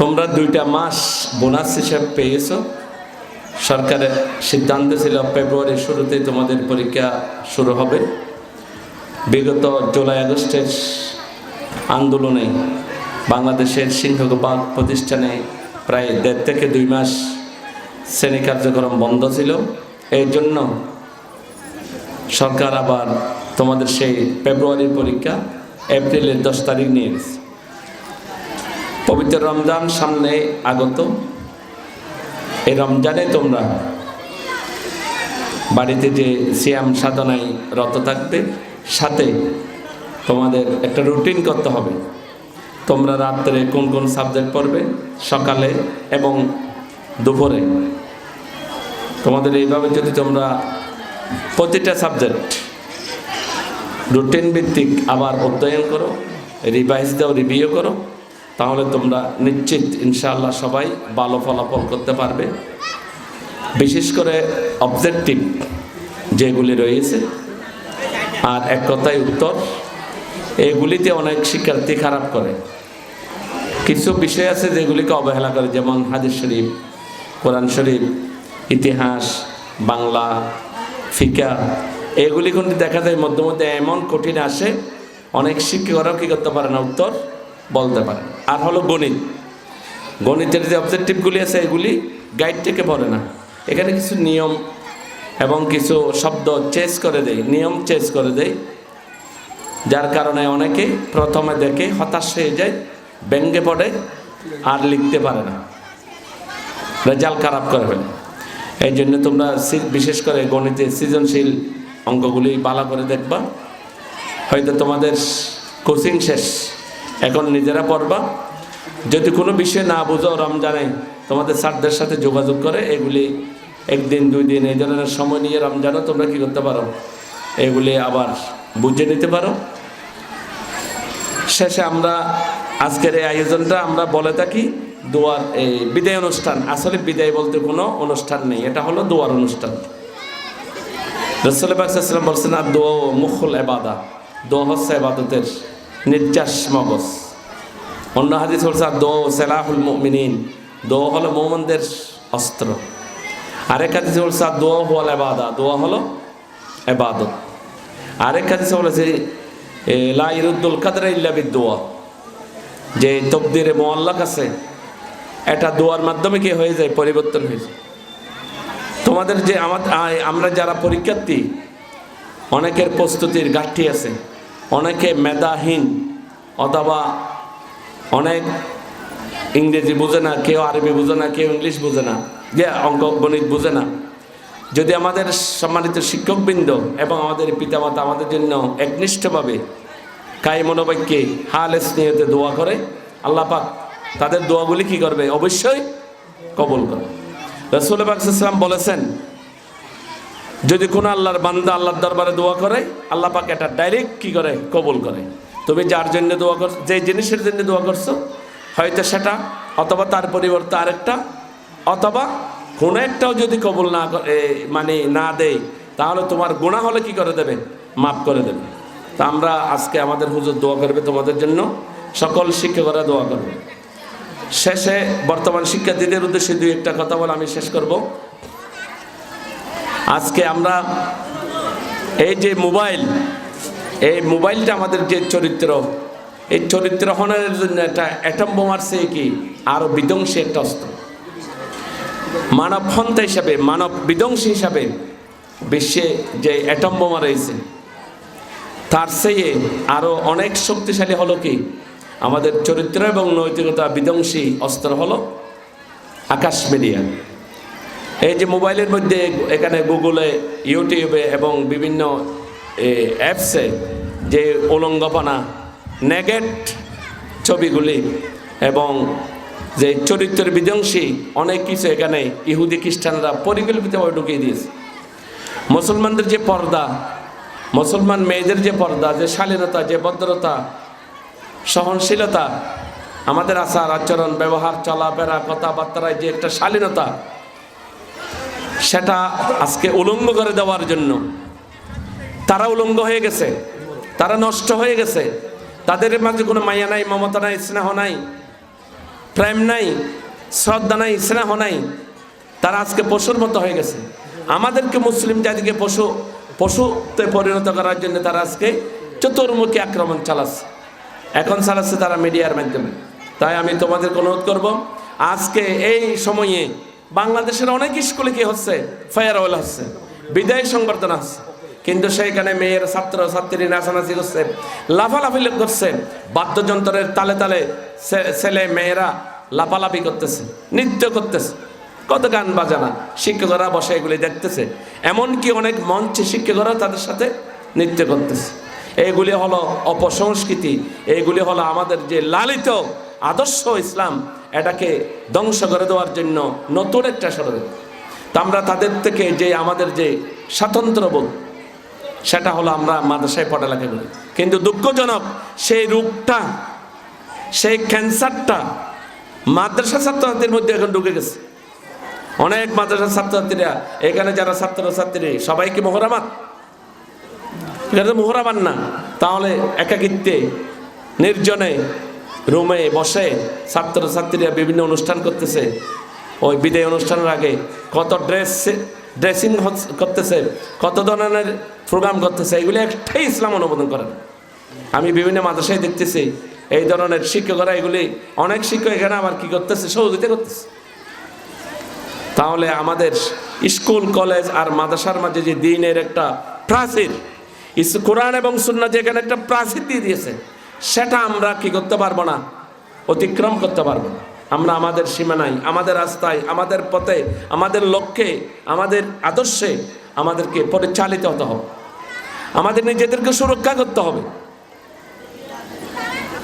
তোমরা দুইটা মাস বোনাস হিসাবে পেয়েছ। সরকারের সিদ্ধান্ত ছিল ফেব্রুয়ারির শুরুতেই তোমাদের পরীক্ষা শুরু হবে। বিগত জুলাই, আগস্টের আন্দোলনে বাংলাদেশের সিংহবাগ প্রতিষ্ঠানে প্রায় দেড় থেকে দুই মাস শ্রেণি কার্যক্রম বন্ধ ছিল। এই জন্য সরকার আবার তোমাদের সেই ফেব্রুয়ারির পরীক্ষা এপ্রিলের দশ তারিখ নিয়ে গেছে পবিত্র রমজান সামনে আগত। এই রমজানে তোমরা বাড়িতে যে সিয়াম সাধনায় রত থাকবে, সাথে তোমাদের একটা রুটিন করতে হবে। তোমরা রাত্রে কোন কোন সাবজেক্ট পড়বে, সকালে এবং দুপুরে। তোমাদের এইভাবে যদি তোমরা প্রতিটা সাবজেক্ট রুটিন ভিত্তিক আবার অধ্যয়ন করো, রিভাইজ দাও, রিভিউ করো তাহলে তোমরা নিশ্চিত ইনশাআল্লাহ সবাই ভালো ফলাফল করতে পারবে। বিশেষ করে অবজেক্টিভ যেগুলি রয়েছে। আর এক কথায় উত্তর, এগুলিতে অনেক শিক্ষার্থী খারাপ করে। কিছু বিষয় আছে যেগুলিকে অবহেলা করে, যেমন হাদিস শরীফ, কোরআন শরীফ, ইতিহাস, বাংলা, ফিকা। এগুলি কিন্তু দেখা যায় মধ্যে মধ্যে এমন কঠিন আসে, অনেক শিক্ষকরাও কী করতে পারে না? উত্তর বলতে পারে। আর হলো গণিত। গণিতের যে অবজেক্টিভগুলি আছে, এগুলি গাইড থেকে পড়ে না। এখানে কিছু নিয়ম এবং কিছু শব্দ চেঞ্জ করে দেয়, নিয়ম চেঞ্জ করে দেয়। যার কারণে অনেকে প্রথমে দেখে হতাশ হয়ে যায়, ব্যঙ্গে পড়ে, আর লিখতে পারে না। রেজাল্ট খারাপ করে ফেলে। এই জন্য তোমরা বিশেষ করে গণিতে সৃজনশীল অঙ্কগুলি ভালো করে দেখবা। হয়তো তোমাদের কোচিং শেষ। এখন নিজেরা পড়বা। যদি কোনো বিষয় না বুঝো রমজানে, তোমাদের স্যারদের সাথে যোগাযোগ করে, এগুলি একদিন, দুই দিন, এই ধরনের সময় নিয়ে রমজানও তোমরা কী করতে পারো? এগুলি আবার বুঝে নিতে পারো। শেষে আমরা আজকের এই আয়োজনটা আমরা বলে থাকি, দোয়ার এই বিদায় অনুষ্ঠান। আসলে বিদায় বলতে কোনো অনুষ্ঠান নেই, এটা হলো দোয়ার অনুষ্ঠান। রসুল বাকসাল্লাম বলছেন আর দোয়া মুখল এবাদা দোয়া হচ্ছে এবাদতের নির্যাস মগজ অন্য হাদিস দোয়া ও সেলাহুল মিনিন দোয়া হলো মোমনদের অস্ত্র। আরেক হাদিস আর দোয়া হল এবাদা দোয়া হলো এবাদত আরেক হাদিসে বলেছে লা ইরুদ্দুল কাদরা ইল্লা বিদোয়া যে তকদিরে মোয়াল্লাক আছে, এটা দোয়ার মাধ্যমে কি হয়ে যায়, পরিবর্তন হয়ে যায়। তোমাদের যে আমাদের আমরা যারা পরীক্ষার্থী, অনেকের প্রস্তুতির ঘাটতি আছে। অনেকে মেধাহীন অথবা অনেক ইংরেজি বুঝে না, কেউ আরবি বুঝে না, কেউ ইংলিশ বুঝে না, যে অঙ্ক গণিত বুঝে না। যদি আমাদের সম্মানিত শিক্ষকবৃন্দ এবং আমাদের পিতামাতা আমাদের জন্য একনিষ্ঠভাবে কাই মনোবাক্যে হালেস নিয়তে দোয়া করে, আল্লাহ পাক তাদের দোয়াগুলি কি করবে? অবশ্যই কবুল করবে। রসুল বাকসাম বলেছেন যদি কোনো আল্লাহর বান্দা আল্লাহর দরবারে দোয়া করে, আল্লাহ পাক এটা ডাইরেক্ট কি করে? কবুল করে। তুমি যার জন্য দোয়া কর, যে জিনিসের জন্য দোয়া করছ, হয়তো সেটা, অথবা তার পরিবর্তে আরেকটা, অথবা কোনো একটাও যদি কবুল না করে মানে না দেয়, তাহলে তোমার গুণা হলে কি করে দেবে? মাফ করে দেবে। তা আমরা আজকে আমাদের হুজুর দোয়া করবে তোমাদের জন্য, সকল শিক্ষকরা দোয়া করবে। শেষে বর্তমান শিক্ষার্থীদের উদ্দেশ্যে দুই একটা কথা বলে আমি শেষ করব। আজকে আমরা এই যে মোবাইল, এই মোবাইলটা আমাদের যে চরিত্র, এই চরিত্র হননের জন্য একটা অ্যাটম বোমার সে কি? আরও বিধ্বংসী একটা অস্ত্র। মানব হন্তা হিসাবে, মানব বিধ্বংসী হিসাবে বিশ্বে যে অ্যাটম বোমা রয়েছে, তার চেয়ে আরও অনেক শক্তিশালী হলো কি? আমাদের চরিত্র এবং নৈতিকতা বিধ্বংসী অস্ত্র হলো আকাশ মিডিয়া। এই যে মোবাইলের মধ্যে এখানে গুগলে, ইউটিউবে এবং বিভিন্ন অ্যাপসে যে উলঙ্গপনা, নেগেট ছবিগুলি এবং যে চরিত্রের বিধ্বংসী অনেক কিছু এখানে ইহুদি খ্রিস্টানরা পরিকল্পিতভাবে ঢুকিয়ে দিয়েছে। মুসলমানদের যে পর্দা, মুসলমান মেয়েদের যে পর্দা, যে শালীনতা, যে ভদ্রতা, সহনশীলতা, আমাদের আচার আচরণ ব্যবহার, চলাফেরা কথাবার্তায় যে একটা শালীনতা সেটা আজকে উলঙ্গ করে দেওয়ার জন্য। তারা উলঙ্গ হয়ে গেছে, তারা নষ্ট হয়ে গেছে। তাদের মাঝে কোনো মায়া নাই, মমতা নাই, স্নেহ নাই, প্রেম নাই, শ্রদ্ধা নাই, স্নেহ নাই। তারা আজকে পশুর মতো হয়ে গেছে। আমাদেরকে মুসলিম জাতিকে পশু, পশুতে পরিণত করার জন্য তারা আজকে চতুর্মুখী আক্রমণ চালাচ্ছে। এখন চালাচ্ছে তারা মিডিয়ার মাধ্যমে। তাই আমি তোমাদেরকে অনুরোধ করব, আজকে এই সময়ে বাংলাদেশের অনেক স্কুলে কি হচ্ছে? ফায়ারওয়েল হচ্ছে। বিদায় সংবর্ধনা হচ্ছে। কিন্তু সেইখানে মেয়ের ছাত্র, ছাত্রী নাচানাচি করছে, লাফালাফি করছে। বাদ্যযন্ত্রের তালে তালে ছেলে মেয়েরা লাফালাফি করতেছে, নৃত্য করতেছে। কত গান বাজানা, শিক্ষকরা বসে এগুলি দেখতেছে। এমনকি অনেক মঞ্চে শিক্ষকরা তাদের সাথে নৃত্য করতেছে। এইগুলি হলো অপসংস্কৃতি এইগুলি হলো আমাদের যে লালিত আদর্শ ইসলাম এটাকে ধ্বংস করে দেওয়ার জন্য নতুন একটা ষড়যন্ত্র। তা আমরা তাদের থেকে যে আমাদের যে স্বাতন্ত্র বোধ, সেটা হলো আমরা মাদ্রাসায় পড়ালেখা করি। কিন্তু দুঃখজনক, সেই রোগটা, সেই ক্যান্সারটা মাদ্রাসা ছাত্রছাত্রীর মধ্যে এখন ঢুকে গেছে। অনেক মাদ্রাসা ছাত্রছাত্রীরা, এখানে যারা ছাত্রছাত্রী, সবাই কি মোহরামাত এটা মোহরামান না। তাহলে একাকিত্বে, নির্জনে রুমে বসে ছাত্রছাত্রীরা বিভিন্ন অনুষ্ঠান করতেছে। ওই বিদায় অনুষ্ঠানের আগে কত ড্রেস, ড্রেসিং করতেছে, কত ধরনের প্রোগ্রাম করতেছে, এগুলি একটাই ইসলাম অনুমোদন করেন আমি বিভিন্ন মাদ্রাসায় দেখতেছি, এই ধরনের শিক্ষকরা এগুলি, অনেক শিক্ষক এখানে আবার কি করতেছে, সহযোগিতা করতেছে। তাহলে আমাদের স্কুল, কলেজ আর মাদ্রাসার মাঝে যে দিনের একটা প্রাচীর কোরআন এবং সুন্না যেখানে একটা প্রাচীর দিয়ে দিয়েছে সেটা আমরা কি করতে পারব না? অতিক্রম করতে পারব না। আমরা আমাদের সীমানায়, আমাদের রাস্তায়, আমাদের পথে, আমাদের লক্ষ্যে, আমাদের আদর্শে আমাদেরকে পরিচালিত হতে হবে। আমাদের নিজেদেরকে সুরক্ষা করতে হবে।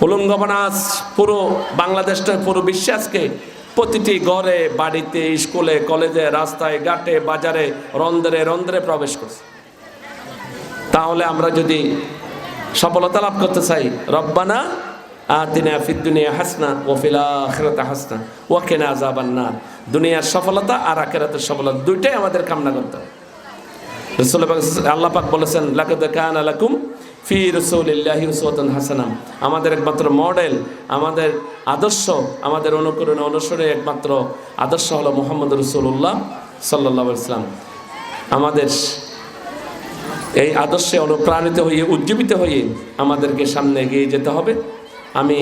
উলঙ্গপনা পুরো বাংলাদেশটা, পুরো বিশ্বাসকে প্রতিটি ঘরে, বাড়িতে, স্কুলে, কলেজে, রাস্তায়, ঘাটে, বাজারে, রন্ধ্রে রন্ধ্রে প্রবেশ করছে। তাহলে আমরা যদি সফলতা লাভ করতে চাই। রব্বানা আতিনা ফিদ দুনিয়া হাসনা ও ফিল আখিরাতে হাসনা ও কেনা আযাবান নার। দুনিয়ার সফলতা আর আখিরাতের সফলতা দুইটাই আমাদের কামনা করতে হবে। আল্লাহ পাক বলেছেন, লাকাদ কানা লাকুম ফি রাসূলিল্লাহি উসওয়াতুন হাসানাহ আমাদের একমাত্র মডেল, আমাদের আদর্শ, আমাদের অনুকরণ অনুসরণে একমাত্র আদর্শ হলো মুহাম্মদ রসুল্লাহ সাল্লাল্লাহু আলাইহি সাল্লাম। আমাদের এই আদর্শে অনুপ্রাণিত হয়ে, উজ্জীবিত হয়ে আমাদেরকে সামনে এগিয়ে যেতে হবে। আমি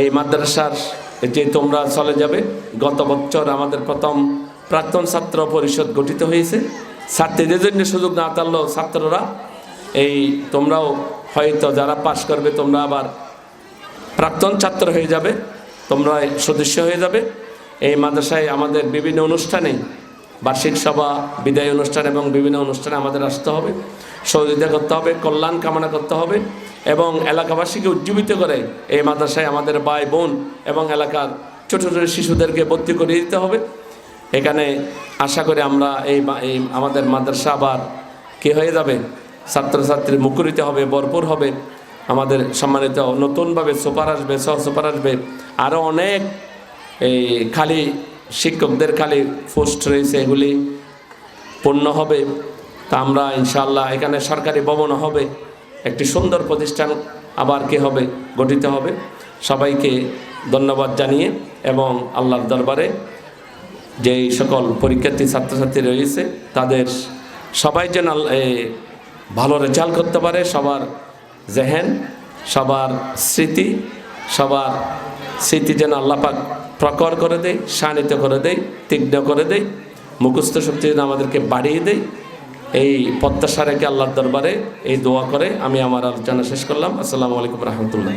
এই মাদ্রাসার যে তোমরা চলে যাবে, গত বছর আমাদের প্রথম প্রাক্তন ছাত্র পরিষদ গঠিত হয়েছে। ছাত্রীদের জন্য সুযোগ না থাকলেও ছাত্ররা এই তোমরাও হয়তো যারা পাশ করবে, তোমরা আবার প্রাক্তন ছাত্র হয়ে যাবে তোমরা সদস্য হয়ে যাবে। এই মাদ্রাসায় আমাদের বিভিন্ন অনুষ্ঠানে বার্ষিক সভা, বিদায় অনুষ্ঠান এবং বিভিন্ন অনুষ্ঠানে আমাদের আসতে হবে। সহযোগিতা করতে হবে, কল্যাণ কামনা করতে হবে এবং এলাকাবাসীকে উজ্জীবিত করে এই মাদ্রাসায় আমাদের ভাই বোন এবং এলাকার ছোট ছোট শিশুদেরকে ভর্তি করিয়ে দিতে হবে। এখানে আশা করি আমরা এই আমাদের মাদ্রাসা আবার কি হয়ে যাবে? ছাত্রছাত্রী মুখরিত হবে, ভরপুর হবে। আমাদের সম্মানিত নতুনভাবে সুপার আসবে সহ সুপার আসবে। আরও অনেক এই খালি শিক্ষকদের খালি পোস্ট রয়েছে, এগুলি পূর্ণ হবে। তা আমরা ইনশাল্লাহ এখানে সরকারি ভবন হবে, একটি সুন্দর প্রতিষ্ঠান আবার কি হবে, গঠিত হবে। সবাইকে ধন্যবাদ জানিয়ে এবং আল্লাহর দরবারে যেই সকল পরীক্ষার্থী, ছাত্রছাত্রী রয়েছে, তাদের সবাই যেন ভালো রেজাল্ট করতে পারে, সবার জেহেন, সবার স্মৃতি সবার স্মৃতি যেন আল্লাপাক প্রকর করে দেয় শানিত করে দেয় তীক্ষ্ণ করে দেয় মুখস্থ শক্তি যেন আমাদেরকে বাড়িয়ে দেয় এই প্রত্যাশা রেখে আল্লাহর দরবারে এই দোয়া করে আমি আমার আলোচনা শেষ করলাম। আসসালামু আলাইকুম রহমতুল্লাহ।